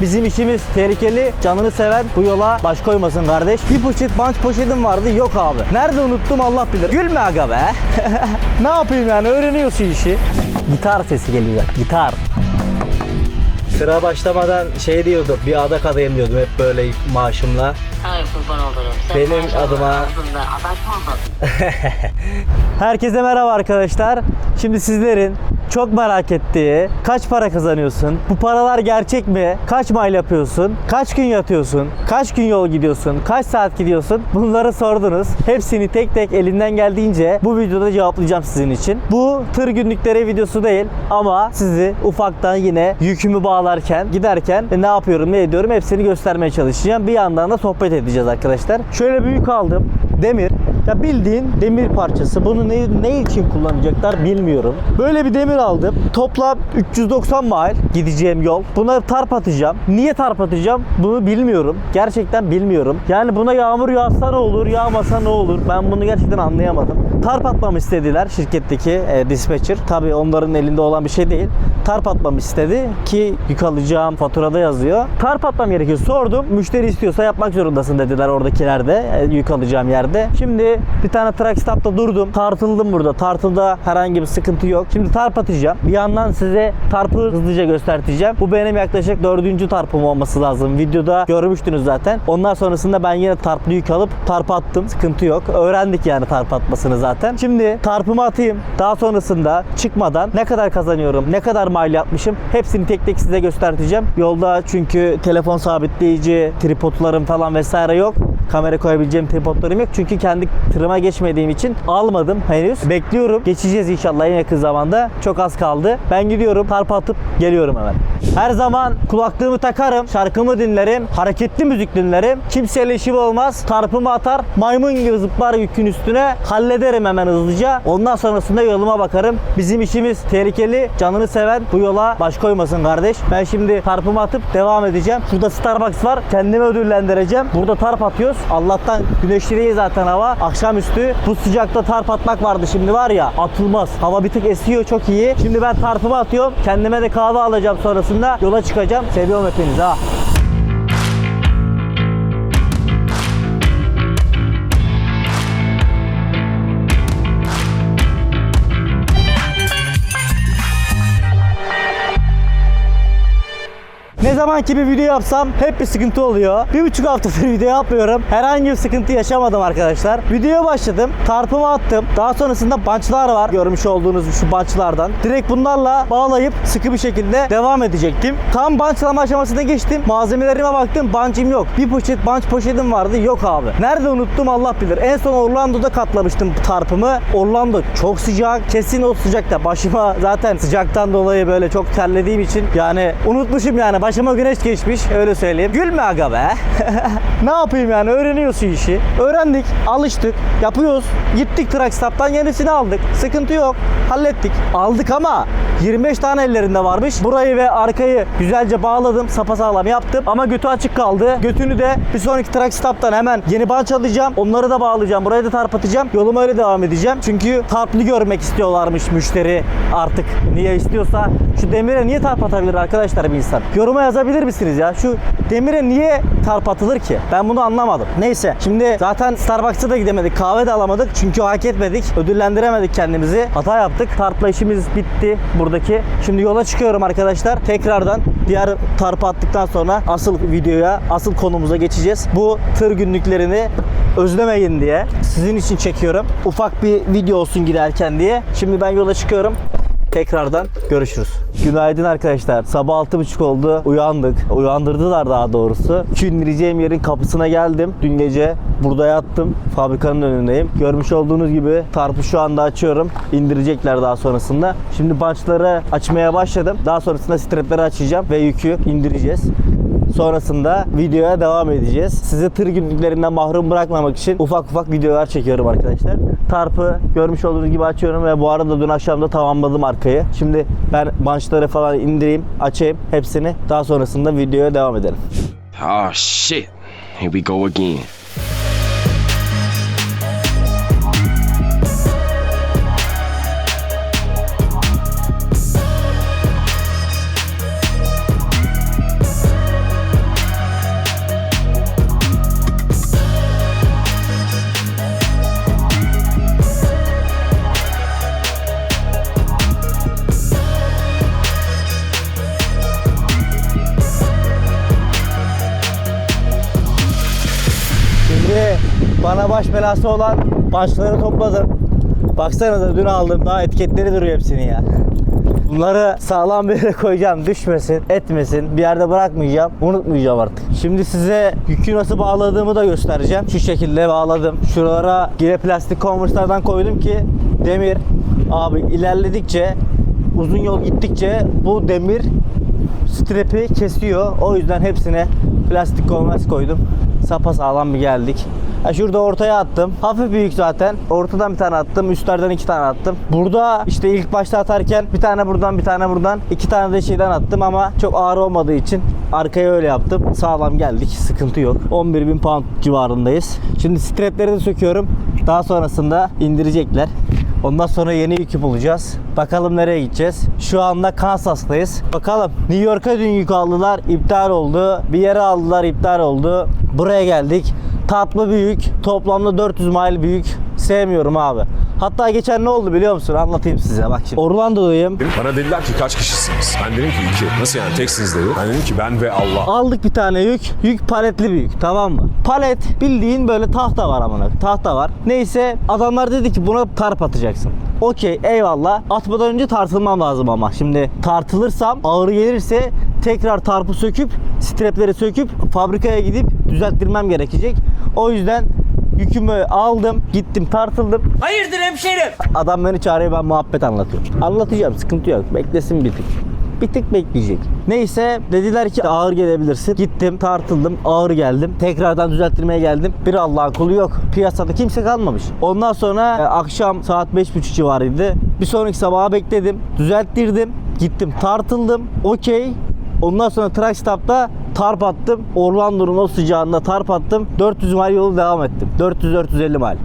Bizim işimiz tehlikeli. Canını seven bu yola baş koymasın kardeş. Bir poşet banç poşetim vardı. Yok abi. Nerede unuttum Allah bilir. Gülme aga be. ne yapayım yani öğreniyorsun işi. Gitar sesi geliyor. Gitar. Sıra başlamadan şey diyordum. Bir adak adayım diyordum hep böyle maaşımla. Ay kurban olurum. Sen Benim adıma-? Herkese merhaba arkadaşlar. Şimdi sizlerin çok merak ettiği kaç para kazanıyorsun? Bu paralar gerçek mi? Kaç mile yapıyorsun? Kaç gün yatıyorsun? Kaç gün yol gidiyorsun? Kaç saat gidiyorsun? Bunları sordunuz. Hepsini tek tek elimden geldiğince bu videoda cevaplayacağım sizin için. Bu tır günlükleri videosu değil ama sizi ufaktan yine yükümü bağlarken giderken ne yapıyorum ne ediyorum hepsini göstermeye çalışacağım. Bir yandan da sohbet edeceğiz arkadaşlar. Şöyle bir yük aldım. Demir. Ya bildiğin demir parçası. Bunu ne, ne için kullanacaklar bilmiyorum. Böyle bir demir aldım. Toplam 390 mile gideceğim yol. Buna tarp atacağım. Niye tarp atacağım? Bunu bilmiyorum. Gerçekten bilmiyorum. Yani buna yağmur yağsa ne olur, yağmasa ne olur? Ben bunu gerçekten anlayamadım. Tarp atmamı istediler şirketteki e, dispatcher. Tabii onların elinde olan bir şey değil. Tarp atmamı istedi ki yük alacağım faturada yazıyor. Tarp atmam gerekiyor. Sordum. Müşteri istiyorsa yapmak zorundasın dediler oradakiler de e, yük alacağım yerde. Şimdi bir tane truck stop'ta durdum. Tartıldım burada. Tartılda herhangi bir sıkıntı yok. Şimdi tarp atacağım. Bir yandan size tarpı hızlıca göstereceğim. Bu benim yaklaşık dördüncü tarpım olması lazım. Videoda görmüştünüz zaten. Ondan sonrasında ben yine tarplı yük alıp tarp attım. Sıkıntı yok. Öğrendik yani tarp atmasını zaten. Şimdi tarpımı atayım. Daha sonrasında çıkmadan ne kadar kazanıyorum, ne kadar mal yapmışım hepsini tek tek size göstereceğim. Yolda çünkü telefon sabitleyici, tripodlarım falan vesaire yok. Kamera koyabileceğim tripodlarım yok. Çünkü kendi tırıma geçmediğim için almadım henüz. Bekliyorum. Geçeceğiz inşallah en yakın zamanda. Çok az kaldı. Ben gidiyorum. Tarp atıp geliyorum hemen. Her zaman kulaklığımı takarım. Şarkımı dinlerim. Hareketli müzik dinlerim. Kimseyle işim olmaz. Tarpımı atar. Maymun gibi zıplar yükün üstüne. Hallederim hemen hızlıca. Ondan sonrasında yoluma bakarım. Bizim işimiz tehlikeli. Canını seven bu yola baş koymasın kardeş. Ben şimdi tarpımı atıp devam edeceğim. Şurada Starbucks var. Kendimi ödüllendireceğim. Burada tarp atıyoruz. Allah'tan güneşli değil zaten hava. Akşamüstü bu sıcakta tarp atmak vardı şimdi var ya atılmaz. Hava bir tık esiyor çok iyi. Şimdi ben tarpımı atıyorum. Kendime de kahve alacağım sonrasında. Yola çıkacağım. Seviyorum hepinizi ha. Ne zaman ki bir video yapsam hep bir sıkıntı oluyor. Bir buçuk haftadır video yapmıyorum. Herhangi bir sıkıntı yaşamadım arkadaşlar. Videoya başladım. Tarpımı attım. Daha sonrasında bançlar var. Görmüş olduğunuz şu bançlardan. Direkt bunlarla bağlayıp sıkı bir şekilde devam edecektim. Tam bançlama aşamasına geçtim. Malzemelerime baktım. Bancım yok. Bir poşet banç poşetim vardı. Yok abi. Nerede unuttum Allah bilir. En son Orlando'da katlamıştım tarpımı. Orlando çok sıcak. Kesin o sıcakta. Başıma zaten sıcaktan dolayı böyle çok terlediğim için yani unutmuşum yani. Başıma güneş geçmiş öyle söyleyeyim. Gülme aga be. ne yapayım yani öğreniyorsun işi. Öğrendik, alıştık, yapıyoruz. Gittik truck stop'tan yenisini aldık. Sıkıntı yok. Hallettik. Aldık ama 25 tane ellerinde varmış. Burayı ve arkayı güzelce bağladım. Sapasağlam yaptım. Ama götü açık kaldı. Götünü de bir sonraki truck stop'tan hemen yeni banç alacağım. Onları da bağlayacağım. Burayı da tarp atacağım. Yoluma öyle devam edeceğim. Çünkü tarplı görmek istiyorlarmış müşteri artık. Niye istiyorsa şu demire niye tarp atabilir arkadaşlar bir insan? Yoruma yazabilir misiniz ya? Şu demire niye tarp atılır ki? Ben bunu anlamadım. Neyse şimdi zaten Starbucks'a da gidemedik. Kahve de alamadık. Çünkü hak etmedik. Ödüllendiremedik kendimizi. Hata yaptık. Tarpla işimiz bitti buradaki. Şimdi yola çıkıyorum arkadaşlar. Tekrardan diğer tarpı attıktan sonra asıl videoya, asıl konumuza geçeceğiz. Bu tır günlüklerini özlemeyin diye sizin için çekiyorum. Ufak bir video olsun giderken diye. Şimdi ben yola çıkıyorum. Tekrardan görüşürüz. Günaydın arkadaşlar. Sabah 6.30 oldu. Uyandık. Uyandırdılar daha doğrusu. Şu indireceğim yerin kapısına geldim. Dün gece burada yattım. Fabrikanın önündeyim. Görmüş olduğunuz gibi tarpı şu anda açıyorum. İndirecekler daha sonrasında. Şimdi bançları açmaya başladım. Daha sonrasında strapleri açacağım ve yükü indireceğiz. Sonrasında videoya devam edeceğiz. Size tır günlüklerinden mahrum bırakmamak için ufak ufak videolar çekiyorum arkadaşlar. Tarpı görmüş olduğunuz gibi açıyorum ve bu arada dün akşam da tamamladım arkayı. Şimdi ben bançları falan indireyim, açayım hepsini. Daha sonrasında videoya devam edelim. Oh shit. Here we go again. Bana baş belası olan başları topladım. Baksanıza dün aldım. Daha etiketleri duruyor hepsinin ya. Bunları sağlam bir yere koyacağım. Düşmesin, etmesin. Bir yerde bırakmayacağım. Unutmayacağım artık. Şimdi size yükü nasıl bağladığımı da göstereceğim. Şu şekilde bağladım. Şuralara yine plastik konverslerden koydum ki demir abi ilerledikçe uzun yol gittikçe bu demir strepi kesiyor. O yüzden hepsine plastik konvers koydum. Sapa sağlam bir geldik. Ha şurada ortaya attım. Hafif büyük zaten. Ortadan bir tane attım. Üstlerden iki tane attım. Burada işte ilk başta atarken bir tane buradan bir tane buradan iki tane de şeyden attım ama çok ağır olmadığı için arkaya öyle yaptım. Sağlam geldik. Sıkıntı yok. 11.000 pound civarındayız. Şimdi strapleri de söküyorum. Daha sonrasında indirecekler. Ondan sonra yeni yükü bulacağız. Bakalım nereye gideceğiz. Şu anda Kansas'tayız. Bakalım. New York'a dün yük aldılar. iptal oldu. Bir yere aldılar. iptal oldu. Buraya geldik. Tatlı büyük. Toplamda 400 mile büyük. Sevmiyorum abi. Hatta geçen ne oldu biliyor musun? Anlatayım size. Bak şimdi. Orlando'dayım. Bana dediler ki kaç kişisiniz? Ben dedim ki iki. Nasıl yani teksiniz dedi. Ben dedim ki ben ve Allah. Aldık bir tane yük. Yük paletli bir yük tamam mı? Palet bildiğin böyle tahta var amına. Tahta var. Neyse adamlar dedi ki buna tarp atacaksın. Okey eyvallah. Atmadan önce tartılmam lazım ama. Şimdi tartılırsam ağır gelirse tekrar tarpı söküp strepleri söküp fabrikaya gidip düzelttirmem gerekecek. O yüzden yükümü aldım, gittim tartıldım. Hayırdır hemşerim? Adam beni çağırıyor ben muhabbet anlatıyorum. Anlatacağım sıkıntı yok. Beklesin bir tık. Bir tık bekleyecek. Neyse dediler ki ağır gelebilirsin. Gittim tartıldım ağır geldim. Tekrardan düzelttirmeye geldim. Bir Allah'ın kulu yok. Piyasada kimse kalmamış. Ondan sonra e, akşam saat 5.30 civarıydı. Bir sonraki sabaha bekledim. Düzelttirdim. Gittim tartıldım. Okey. Ondan sonra truck stop'ta tarp attım. Orlando'nun o sıcağında tarp attım. 400 mile yolu devam ettim. 400-450 mile.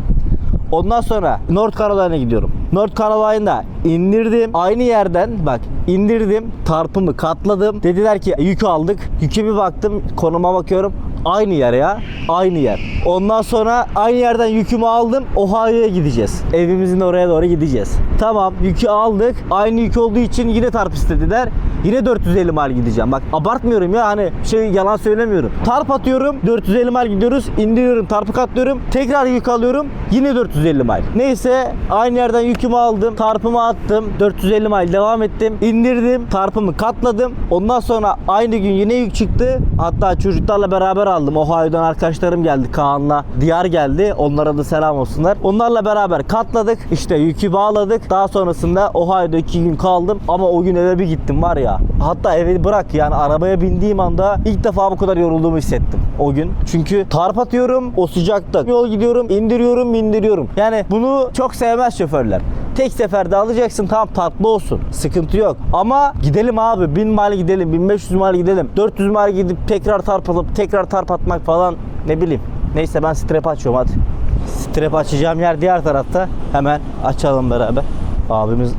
Ondan sonra North Carolina'ya gidiyorum. North Carolina'da indirdim. Aynı yerden bak indirdim. Tarpımı katladım. Dediler ki yükü aldık. Yüke bir baktım. Konuma bakıyorum. Aynı yer ya. Aynı yer. Ondan sonra aynı yerden yükümü aldım. Ohio'ya gideceğiz. Evimizin oraya doğru gideceğiz. Tamam yükü aldık. Aynı yük olduğu için yine tarp istediler. Yine 450 mil gideceğim. Bak abartmıyorum ya hani şey yalan söylemiyorum. Tarp atıyorum 450 mil gidiyoruz. indiriyorum tarpı katlıyorum. Tekrar yük alıyorum. Yine 450 mil. Neyse aynı yerden yükümü aldım. Tarpımı attım. 450 mil devam ettim. indirdim. Tarpımı katladım. Ondan sonra aynı gün yine yük çıktı. Hatta çocuklarla beraber aldım. Ohio'dan arkadaşlarım geldi. Kaan'la Diyar geldi. Onlara da selam olsunlar. Onlarla beraber katladık. İşte yükü bağladık. Daha sonrasında Ohio'da iki gün kaldım. Ama o gün eve bir gittim var ya. Hatta evi bırak yani arabaya bindiğim anda ilk defa bu kadar yorulduğumu hissettim o gün. Çünkü tarp atıyorum o sıcakta. Yol gidiyorum indiriyorum indiriyorum. Yani bunu çok sevmez şoförler. Tek seferde alacaksın tamam tatlı olsun. Sıkıntı yok. Ama gidelim abi 1000 mile gidelim 1500 mile gidelim. 400 mile gidip tekrar tarp alıp tekrar tarp atmak falan ne bileyim. Neyse ben strap açıyorum hadi. Strap açacağım yer diğer tarafta. Hemen açalım beraber. Abimiz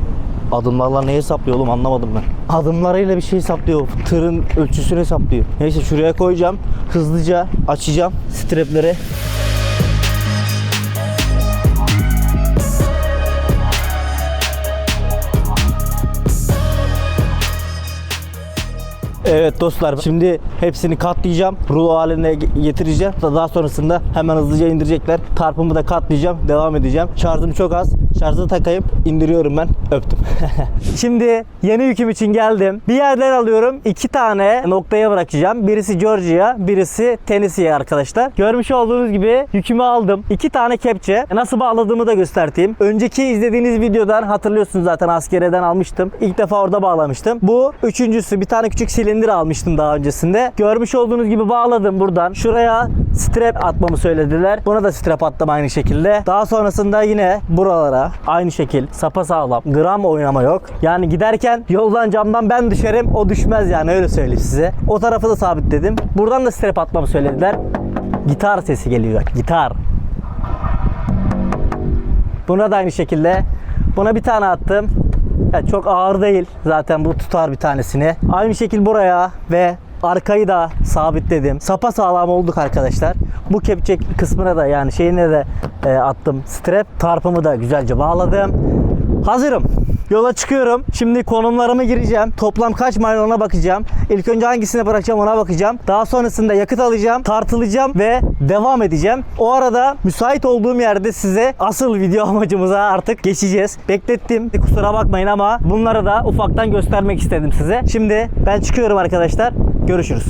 adımlarla neyi hesaplıyor oğlum anlamadım ben. Adımlarıyla bir şey hesaplıyor. Tırın ölçüsünü hesaplıyor. Neyse şuraya koyacağım. Hızlıca açacağım strapleri. Evet dostlar şimdi hepsini katlayacağım. Rulo haline ge- getireceğim. Daha sonrasında hemen hızlıca indirecekler. Tarpımı da katlayacağım. Devam edeceğim. Şarjım çok az. Şarjı takayım. indiriyorum ben. Öptüm. şimdi yeni yüküm için geldim. Bir yerden alıyorum. iki tane noktaya bırakacağım. Birisi Georgia, birisi Tennessee arkadaşlar. Görmüş olduğunuz gibi yükümü aldım. İki tane kepçe. Nasıl bağladığımı da göstereyim. Önceki izlediğiniz videodan hatırlıyorsunuz zaten askereden almıştım. İlk defa orada bağlamıştım. Bu üçüncüsü. Bir tane küçük silindir almıştım daha öncesinde. Görmüş olduğunuz gibi bağladım buradan. Şuraya strap atmamı söylediler. Buna da strap attım aynı şekilde. Daha sonrasında yine buralara aynı şekil sapa sağlam. Gram oynama yok. Yani giderken yoldan camdan ben düşerim o düşmez yani öyle söyleyeyim size. O tarafı da sabitledim. Buradan da strap atmamı söylediler. Gitar sesi geliyor. Gitar. Buna da aynı şekilde. Buna bir tane attım. Ya çok ağır değil. Zaten bu tutar bir tanesini. Aynı şekil buraya ve arkayı da sabitledim. Sapa sağlam olduk arkadaşlar. Bu kepçe kısmına da yani şeyine de e, attım strap. Tarpımı da güzelce bağladım. Hazırım. Yola çıkıyorum. Şimdi konumlarımı gireceğim. Toplam kaç mile ona bakacağım. İlk önce hangisine bırakacağım ona bakacağım. Daha sonrasında yakıt alacağım, tartılacağım ve devam edeceğim. O arada müsait olduğum yerde size asıl video amacımıza artık geçeceğiz. Beklettim. Kusura bakmayın ama bunları da ufaktan göstermek istedim size. Şimdi ben çıkıyorum arkadaşlar. Görüşürüz.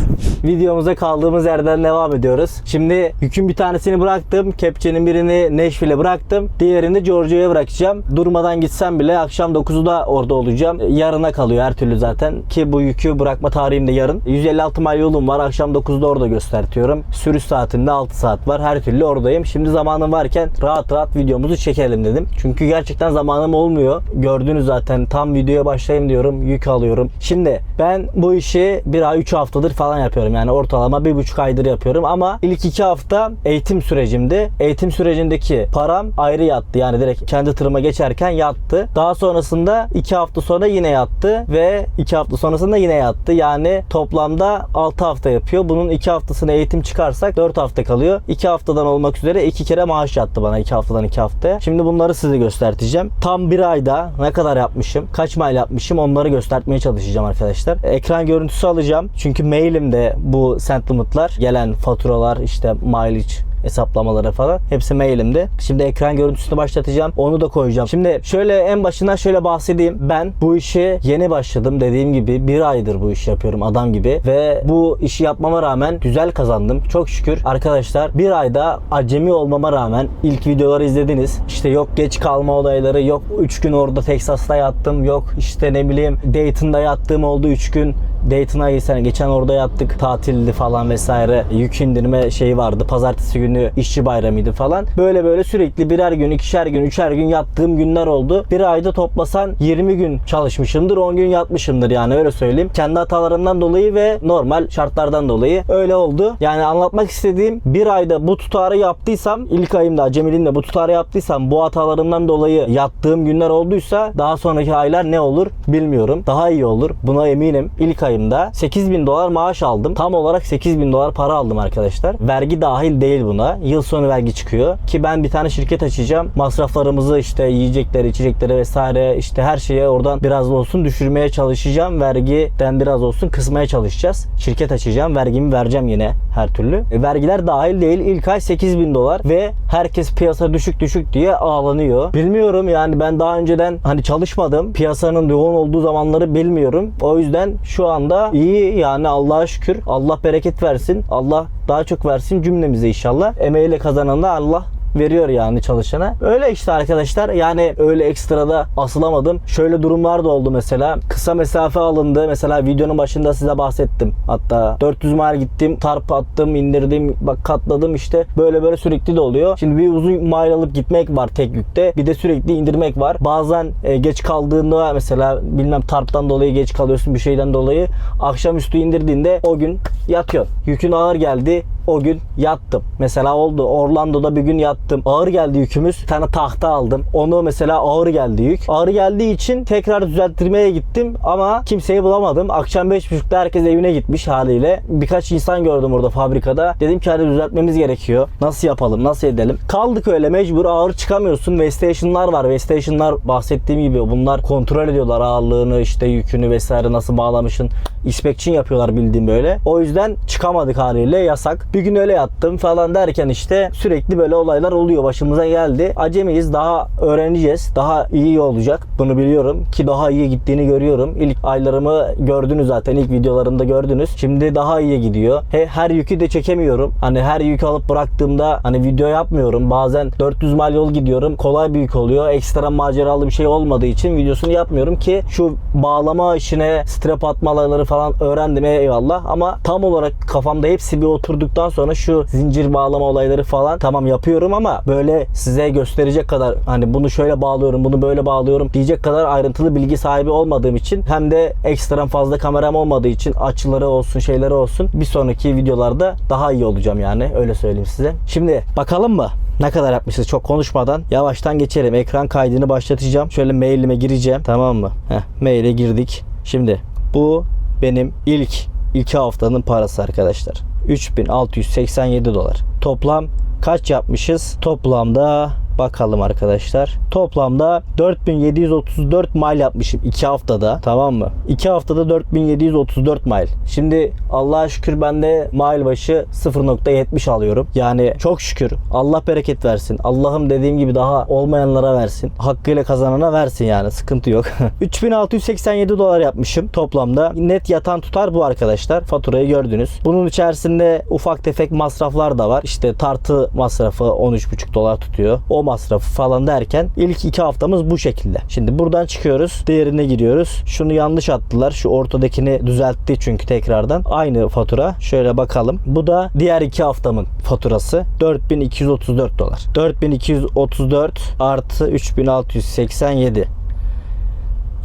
Videomuza kaldığımız yerden devam ediyoruz. Şimdi yükün bir tanesini bıraktım. Kepçenin birini Nashville'e bıraktım. Diğerini Georgia'ya bırakacağım. Durmadan gitsem bile akşam 9'da orada olacağım. Yarına kalıyor her türlü zaten. Ki bu yükü bırakma tarihim de yarın. 156 mil yolum var. Akşam 9'da orada göstertiyorum. Sürüş saatinde 6 saat var. Her türlü oradayım. Şimdi zamanım varken rahat rahat videomuzu çekelim dedim. Çünkü gerçekten zamanım olmuyor. Gördünüz zaten tam videoya başlayayım diyorum. Yük alıyorum. Şimdi ben bu işi bir ay 3 haftadır falan yapıyorum. Yani ortalama bir buçuk aydır yapıyorum. Ama ilk iki hafta eğitim sürecimdi. Eğitim sürecindeki param ayrı yattı. Yani direkt kendi tırıma geçerken yattı. Daha sonrasında iki hafta sonra yine yattı. Ve iki hafta sonrasında yine yattı. Yani toplamda 6 hafta yapıyor. Bunun 2 haftasını eğitim çıkarsak 4 hafta kalıyor. 2 haftadan olmak üzere 2 kere maaş yattı bana 2 haftadan 2 haftaya. Şimdi bunları size göstereceğim. Tam bir ayda ne kadar yapmışım, kaç mile yapmışım onları göstermeye çalışacağım arkadaşlar. Ekran görüntüsü alacağım. Çünkü mailimde bu sentiment'lar, gelen faturalar, işte mileage hesaplamaları falan hepsi mailimde. Şimdi ekran görüntüsünü başlatacağım. Onu da koyacağım. Şimdi şöyle en başından şöyle bahsedeyim. Ben bu işe yeni başladım. Dediğim gibi bir aydır bu işi yapıyorum adam gibi. Ve bu işi yapmama rağmen güzel kazandım. Çok şükür arkadaşlar bir ayda acemi olmama rağmen ilk videoları izlediniz. İşte yok geç kalma olayları, yok 3 gün orada Texas'ta yattım, yok işte ne bileyim Dayton'da yattığım oldu 3 gün. Dayton'a geçen, geçen orada yattık tatildi falan vesaire. Yük indirme şeyi vardı. Pazartesi günü işçi bayramıydı falan. Böyle böyle sürekli birer gün, ikişer gün, üçer gün yattığım günler oldu. Bir ayda toplasan 20 gün çalışmışımdır, 10 gün yatmışımdır yani öyle söyleyeyim. Kendi hatalarımdan dolayı ve normal şartlardan dolayı öyle oldu. Yani anlatmak istediğim bir ayda bu tutarı yaptıysam ilk ayımda acemiliğimde bu tutarı yaptıysam bu hatalarımdan dolayı yattığım günler olduysa daha sonraki aylar ne olur bilmiyorum. Daha iyi olur. Buna eminim. İlk ayımda 8000 dolar maaş aldım. Tam olarak 8000 dolar para aldım arkadaşlar. Vergi dahil değil buna. Yıl sonu vergi çıkıyor. Ki ben bir tane şirket açacağım. Masraflarımızı işte yiyecekleri, içecekleri vesaire işte her şeye oradan biraz da olsun düşürmeye çalışacağım. Vergiden biraz olsun kısmaya çalışacağız. Şirket açacağım. Vergimi vereceğim yine her türlü. E, vergiler dahil değil. İlk ay 8000 dolar ve herkes piyasa düşük düşük diye ağlanıyor. Bilmiyorum yani ben daha önceden hani çalışmadım. Piyasanın yoğun olduğu zamanları bilmiyorum. O yüzden şu anda iyi yani Allah'a şükür. Allah bereket versin. Allah daha çok versin cümlemize inşallah. Emeğiyle kazanan da Allah veriyor yani çalışana. Öyle işte arkadaşlar. Yani öyle ekstrada asılamadım. Şöyle durumlar da oldu mesela. Kısa mesafe alındı. Mesela videonun başında size bahsettim. Hatta 400 mile gittim. Tarp attım, indirdim, bak katladım işte. Böyle böyle sürekli de oluyor. Şimdi bir uzun mile alıp gitmek var tek yükte. Bir de sürekli indirmek var. Bazen e, geç kaldığında mesela bilmem tarptan dolayı geç kalıyorsun bir şeyden dolayı. Akşamüstü indirdiğinde o gün yatıyorsun. Yükün ağır geldi o gün yattım. Mesela oldu. Orlando'da bir gün yattım. Ağır geldi yükümüz. Bir tane tahta aldım. Onu mesela ağır geldi yük. Ağır geldiği için tekrar düzelttirmeye gittim ama kimseyi bulamadım. Akşam 5.30'da herkes evine gitmiş haliyle. Birkaç insan gördüm orada fabrikada. Dedim ki hadi düzeltmemiz gerekiyor. Nasıl yapalım? Nasıl edelim? Kaldık öyle mecbur ağır çıkamıyorsun. Waystation'lar var. Waystation'lar bahsettiğim gibi bunlar kontrol ediyorlar ağırlığını işte yükünü vesaire nasıl bağlamışsın. inspection yapıyorlar bildiğim böyle. O yüzden çıkamadık haliyle yasak. Bir gün öyle yattım falan derken işte sürekli böyle olaylar oluyor başımıza geldi. Acemiyiz daha öğreneceğiz. Daha iyi olacak. Bunu biliyorum ki daha iyi gittiğini görüyorum. İlk aylarımı gördünüz zaten. ilk videolarımda gördünüz. Şimdi daha iyi gidiyor. He, her yükü de çekemiyorum. Hani her yük alıp bıraktığımda hani video yapmıyorum. Bazen 400 mil yol gidiyorum. Kolay bir yük oluyor. Ekstra maceralı bir şey olmadığı için videosunu yapmıyorum ki şu bağlama işine strap atmaları falan öğrendim eyvallah ama tam olarak kafamda hepsi bir oturduktan sonra şu zincir bağlama olayları falan tamam yapıyorum ama böyle size gösterecek kadar hani bunu şöyle bağlıyorum bunu böyle bağlıyorum diyecek kadar ayrıntılı bilgi sahibi olmadığım için hem de ekstrem fazla kameram olmadığı için açıları olsun şeyleri olsun bir sonraki videolarda daha iyi olacağım yani öyle söyleyeyim size. Şimdi bakalım mı? Ne kadar yapmışız çok konuşmadan yavaştan geçelim. Ekran kaydını başlatacağım. Şöyle mailime gireceğim. Tamam mı? Heh, maile girdik. Şimdi bu benim ilk iki haftanın parası arkadaşlar. 3687 dolar. Toplam kaç yapmışız? Toplamda bakalım arkadaşlar. Toplamda 4734 mile yapmışım 2 haftada. Tamam mı? 2 haftada 4734 mile. Şimdi Allah'a şükür ben de mile başı 0.70 alıyorum. Yani çok şükür. Allah bereket versin. Allah'ım dediğim gibi daha olmayanlara versin. Hakkıyla kazanana versin yani. Sıkıntı yok. 3687 dolar yapmışım toplamda. Net yatan tutar bu arkadaşlar. Faturayı gördünüz. Bunun içerisinde ufak tefek masraflar da var. İşte tartı masrafı 13,5 dolar tutuyor. O masrafı falan derken ilk iki haftamız bu şekilde. Şimdi buradan çıkıyoruz. Diğerine giriyoruz. Şunu yanlış attılar. Şu ortadakini düzeltti çünkü tekrardan. Aynı fatura. Şöyle bakalım. Bu da diğer iki haftamın faturası. 4234 dolar. 4234 artı 3687.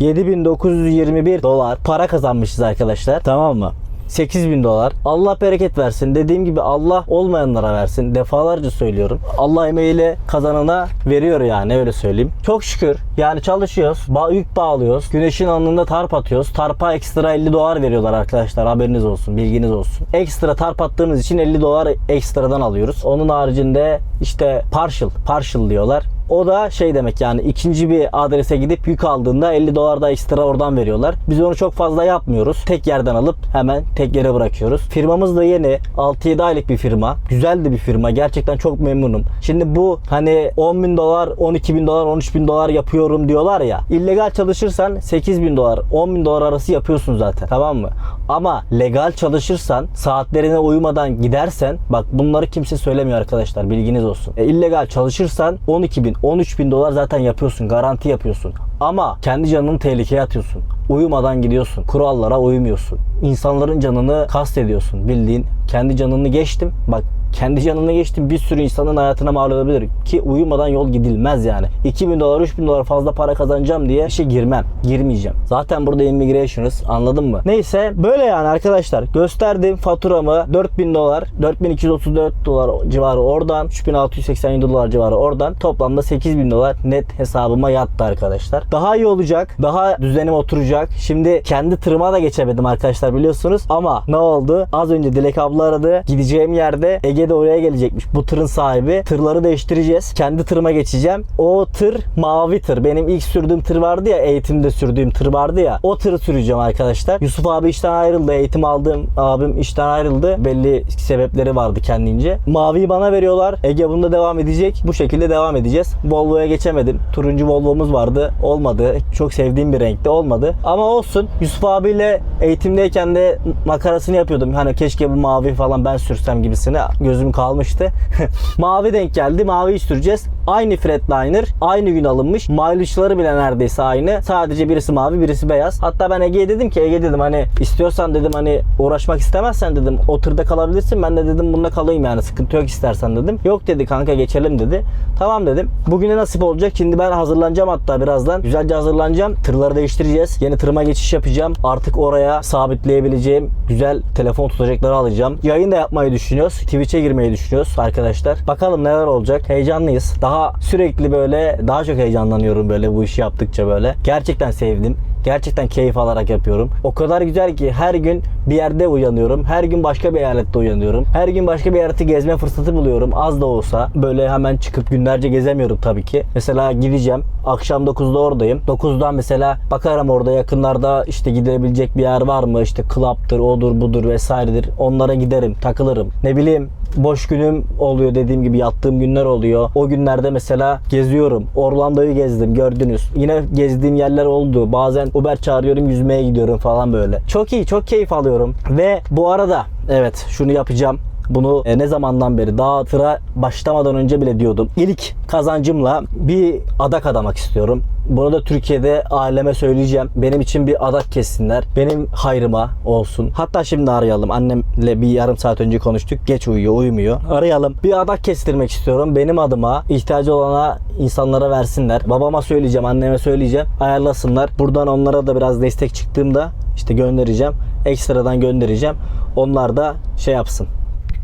7921 dolar para kazanmışız arkadaşlar. Tamam mı? 8000 dolar. Allah bereket versin. Dediğim gibi Allah olmayanlara versin. Defalarca söylüyorum. Allah emeğiyle kazanana veriyor yani öyle söyleyeyim. Çok şükür. Yani çalışıyoruz. Ba yük bağlıyoruz. Güneşin alnında tarp atıyoruz. Tarpa ekstra 50 dolar veriyorlar arkadaşlar. Haberiniz olsun. Bilginiz olsun. Ekstra tarp attığımız için 50 dolar ekstradan alıyoruz. Onun haricinde işte partial. Partial diyorlar. O da şey demek yani ikinci bir adrese gidip yük aldığında 50 dolar da ekstra oradan veriyorlar. Biz onu çok fazla yapmıyoruz. Tek yerden alıp hemen tek yere bırakıyoruz. Firmamız da yeni. 6-7 aylık bir firma. Güzel de bir firma. Gerçekten çok memnunum. Şimdi bu hani 10 bin dolar, 12 bin dolar, 13 bin dolar yapıyorum diyorlar ya. illegal çalışırsan 8 bin dolar, 10 bin dolar arası yapıyorsun zaten. Tamam mı? Ama legal çalışırsan, saatlerine uymadan gidersen, bak bunları kimse söylemiyor arkadaşlar bilginiz olsun. E, illegal çalışırsan 12 bin, 13 bin dolar zaten yapıyorsun, garanti yapıyorsun. Ama kendi canını tehlikeye atıyorsun. Uyumadan gidiyorsun. Kurallara uymuyorsun. İnsanların canını kastediyorsun. Bildiğin kendi canını geçtim. Bak kendi canını geçtim bir sürü insanın hayatına mal olabilir ki uyumadan yol gidilmez yani. 2000 dolar 3000 dolar fazla para kazanacağım diye işe girmem. Girmeyeceğim. Zaten burada immigration'ız anladın mı? Neyse böyle yani arkadaşlar. Gösterdiğim faturamı 4000 dolar 4234 dolar civarı oradan 3687 dolar civarı oradan toplamda 8000 dolar net hesabıma yattı arkadaşlar. Daha iyi olacak. Daha düzenim oturacak. Şimdi kendi tırıma da geçemedim arkadaşlar biliyorsunuz ama ne oldu? Az önce Dilek abla aradı. Gideceğim yerde Ege de oraya gelecekmiş. Bu tırın sahibi. Tırları değiştireceğiz. Kendi tırıma geçeceğim. O tır mavi tır. Benim ilk sürdüğüm tır vardı ya eğitimde sürdüğüm tır vardı ya. O tırı süreceğim arkadaşlar. Yusuf abi işten ayrıldı. Eğitim aldığım abim işten ayrıldı. Belli sebepleri vardı kendince. Maviyi bana veriyorlar. Ege bunda devam edecek. Bu şekilde devam edeceğiz. Volvo'ya geçemedim. Turuncu Volvo'muz vardı. Olmadı. Çok sevdiğim bir renkte olmadı. Ama olsun. Yusuf abiyle eğitimdeyken de makarasını yapıyordum. Hani keşke bu mavi falan ben sürsem gibisine gözüm kalmıştı. mavi denk geldi. Mavi süreceğiz. Aynı Freightliner. Aynı gün alınmış. Mileage'ları bile neredeyse aynı. Sadece birisi mavi birisi beyaz. Hatta ben Ege'ye dedim ki Ege dedim hani istiyorsan dedim hani uğraşmak istemezsen dedim o tırda kalabilirsin. Ben de dedim bunda kalayım yani sıkıntı yok istersen dedim. Yok dedi kanka geçelim dedi. Tamam dedim. Bugüne nasip olacak. Şimdi ben hazırlanacağım hatta birazdan. Güzelce hazırlanacağım. Tırları değiştireceğiz. Yeni tırıma geçiş yapacağım. Artık oraya sabitleyebileceğim güzel telefon tutacakları alacağım. Yayın da yapmayı düşünüyoruz. Twitch'e girmeyi düşünüyoruz arkadaşlar. Bakalım neler olacak. Heyecanlıyız. Daha sürekli böyle daha çok heyecanlanıyorum böyle bu işi yaptıkça böyle. Gerçekten sevdim. Gerçekten keyif alarak yapıyorum. O kadar güzel ki her gün bir yerde uyanıyorum. Her gün başka bir eyalette uyanıyorum. Her gün başka bir eyaleti gezme fırsatı buluyorum. Az da olsa. Böyle hemen çıkıp günlerce gezemiyorum tabii ki. Mesela gideceğim. Akşam 9'da oradayım. 9'dan mesela bakarım orada yakınlarda işte gidebilecek bir yer var mı? İşte club'tır, odur budur vesairedir. Onlara giderim, takılırım. Ne bileyim boş günüm oluyor dediğim gibi yattığım günler oluyor. O günlerde mesela geziyorum. Orlando'yu gezdim gördünüz. Yine gezdiğim yerler oldu. Bazen Uber çağırıyorum yüzmeye gidiyorum falan böyle. Çok iyi çok keyif alıyorum. Ve bu arada evet şunu yapacağım. Bunu e, ne zamandan beri daha tıra başlamadan önce bile diyordum. İlk kazancımla bir adak adamak istiyorum. Bunu da Türkiye'de aileme söyleyeceğim. Benim için bir adak kessinler. Benim hayrıma olsun. Hatta şimdi arayalım. Annemle bir yarım saat önce konuştuk. Geç uyuyor, uyumuyor. Arayalım. Bir adak kestirmek istiyorum. Benim adıma ihtiyacı olana insanlara versinler. Babama söyleyeceğim, anneme söyleyeceğim. Ayarlasınlar. Buradan onlara da biraz destek çıktığımda işte göndereceğim. Ekstradan göndereceğim. Onlar da şey yapsın.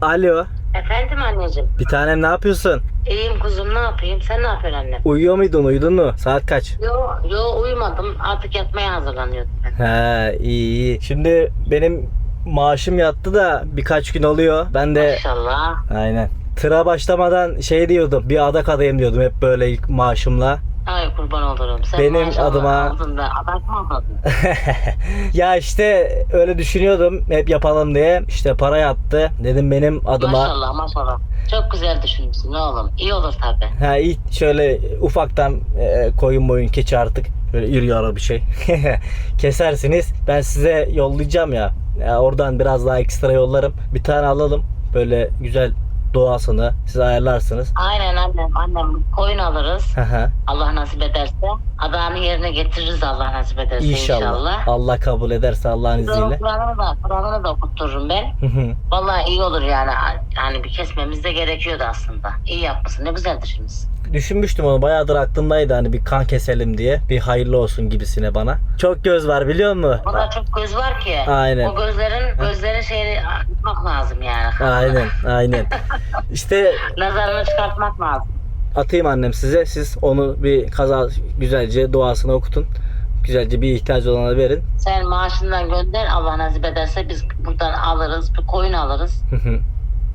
Alo. Efendim anneciğim. Bir tanem ne yapıyorsun? İyiyim kuzum ne yapayım? Sen ne yapıyorsun annem? Uyuyor muydun? Uyudun mu? Saat kaç? Yo yo uyumadım. Artık yatmaya hazırlanıyordum. He iyi iyi. Şimdi benim maaşım yattı da birkaç gün oluyor. Ben de İnşallah. aynen. tıra başlamadan şey diyordum. Bir adak adayım diyordum hep böyle ilk maaşımla. Ay kurban olurum. Sen Benim maşallah adıma- aldın da adak mı aldın? ya işte öyle düşünüyordum hep yapalım diye. İşte para yattı. Dedim benim adıma Maşallah maşallah. Çok güzel düşünmüşsün ne oğlum. İyi olur tabi. Ha ilk şöyle ufaktan e, koyun boyun keçi artık böyle iri yarı bir şey kesersiniz. Ben size yollayacağım ya. ya. Oradan biraz daha ekstra yollarım. Bir tane alalım. Böyle güzel doğasını siz ayarlarsınız. Aynen annem annem koyun alırız. Hı hı. Allah nasip ederse. Adağını yerine getiririz Allah nasip ederse inşallah. İnşallah. Allah kabul ederse Allah'ın izniyle. Kur'an'ını da, Kur'an'ını da okuttururum ben. Hı hı. Vallahi iyi olur yani. Yani bir kesmemiz de gerekiyordu aslında. İyi yapmışsın. Ne güzel düşünmüşsün. Düşünmüştüm onu bayağıdır aklımdaydı hani bir kan keselim diye. Bir hayırlı olsun gibisine bana. Çok göz var biliyor musun? Kadar çok göz var ki. Aynen. O gözlerin gözlerin şeyini tutmak lazım yani. Aynen aynen. İşte Nazarını çıkartmak lazım. atayım annem size. Siz onu bir kaza güzelce duasını okutun. Güzelce bir ihtiyacı olana verin. Sen maaşından gönder. Allah nasip ederse biz buradan alırız. Bir koyun alırız. Hı hı,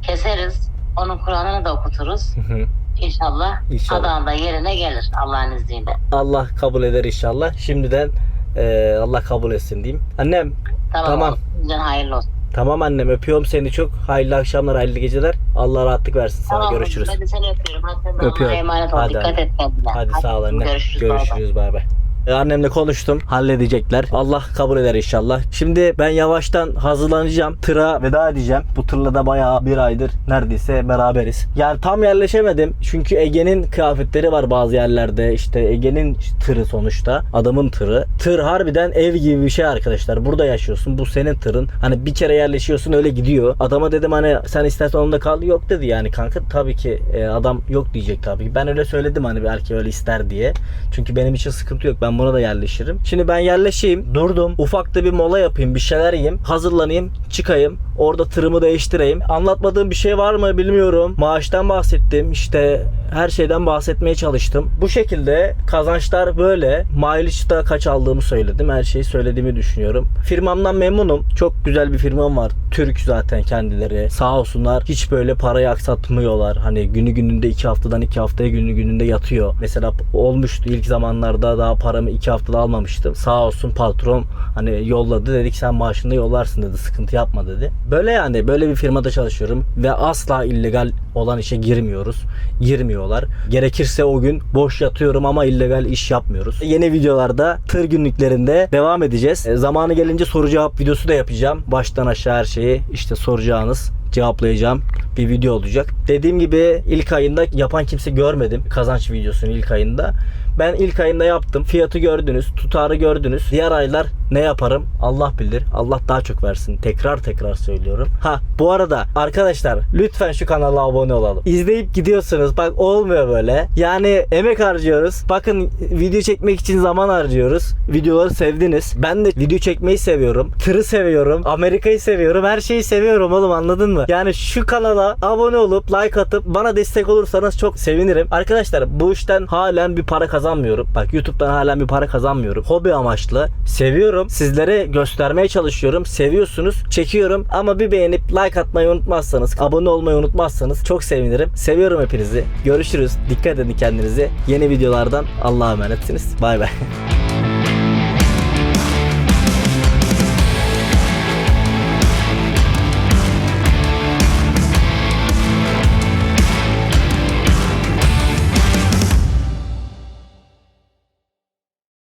Keseriz. Onun Kur'an'ını da okuturuz. hı hı. İnşallah, İnşallah. Adağın da yerine gelir Allah'ın izniyle. Allah kabul eder inşallah. Şimdiden e, Allah kabul etsin diyeyim. Annem Tamam. Tamam. Güzel hayırlı olsun. Tamam annem öpüyorum seni çok. Hayırlı akşamlar, hayırlı geceler. Allah rahatlık versin sana. Tamam, Görüşürüz. De seni öpüyorum. Hadi Öpüyorum. Emanet ol. Hadi Dikkat anne. et kendine. Hadi sağ ol anne. Görüşürüz. Görüşürüz bay bay. E, Annemle konuştum. Halledecekler. Allah kabul eder inşallah. Şimdi ben yavaştan hazırlanacağım. Tıra veda edeceğim. Bu tırla da bayağı bir aydır neredeyse beraberiz. Yani tam yerleşemedim. Çünkü Ege'nin kıyafetleri var bazı yerlerde. İşte Ege'nin tırı sonuçta. Adamın tırı. Tır harbiden ev gibi bir şey arkadaşlar. Burada yaşıyorsun. Bu senin tırın. Hani bir kere yerleşiyorsun öyle gidiyor. Adama dedim hani sen istersen onunla kal. Yok dedi yani kanka. Tabii ki e, adam yok diyecek tabii ki. Ben öyle söyledim hani belki öyle ister diye. Çünkü benim için sıkıntı yok. Ben buna da yerleşirim. Şimdi ben yerleşeyim. Durdum. Ufakta bir mola yapayım. Bir şeyler yiyeyim. Hazırlanayım. Çıkayım. Orada tırımı değiştireyim. Anlatmadığım bir şey var mı bilmiyorum. Maaştan bahsettim. İşte her şeyden bahsetmeye çalıştım. Bu şekilde kazançlar böyle. Mileage'da kaç aldığımı söyledim. Her şeyi söylediğimi düşünüyorum. Firmamdan memnunum. Çok güzel bir firmam var. Türk zaten kendileri. Sağ olsunlar. Hiç böyle parayı aksatmıyorlar. Hani günü gününde iki haftadan iki haftaya günü gününde yatıyor. Mesela olmuştu ilk zamanlarda daha paramı iki haftada almamıştım. Sağ olsun patron hani yolladı dedik sen maaşını yollarsın dedi. Sıkıntı yapma dedi. Böyle yani böyle bir firmada çalışıyorum ve asla illegal olan işe girmiyoruz. Girmiyorlar. Gerekirse o gün boş yatıyorum ama illegal iş yapmıyoruz. Yeni videolarda tır günlüklerinde devam edeceğiz. E, zamanı gelince soru cevap videosu da yapacağım. Baştan aşağı her şeyi işte soracağınız cevaplayacağım bir video olacak. Dediğim gibi ilk ayında yapan kimse görmedim. Kazanç videosunu ilk ayında. Ben ilk ayında yaptım. Fiyatı gördünüz, tutarı gördünüz. Diğer aylar ne yaparım? Allah bilir. Allah daha çok versin. Tekrar tekrar söylüyorum. Ha bu arada arkadaşlar lütfen şu kanala abone olalım. İzleyip gidiyorsunuz. Bak olmuyor böyle. Yani emek harcıyoruz. Bakın video çekmek için zaman harcıyoruz. Videoları sevdiniz. Ben de video çekmeyi seviyorum. Tırı seviyorum. Amerika'yı seviyorum. Her şeyi seviyorum oğlum anladın mı? Yani şu kanala abone olup like atıp bana destek olursanız çok sevinirim. Arkadaşlar bu işten halen bir para kazanmıyorum. Bak YouTube'dan halen bir para kazanmıyorum. Hobi amaçlı. Seviyorum. Sizlere göstermeye çalışıyorum. Seviyorsunuz. Çekiyorum. Ama bir beğenip like atmayı unutmazsanız, abone olmayı unutmazsanız çok sevinirim. Seviyorum hepinizi. Görüşürüz. Dikkat edin kendinize. Yeni videolardan Allah'a emanetsiniz. Bay bay.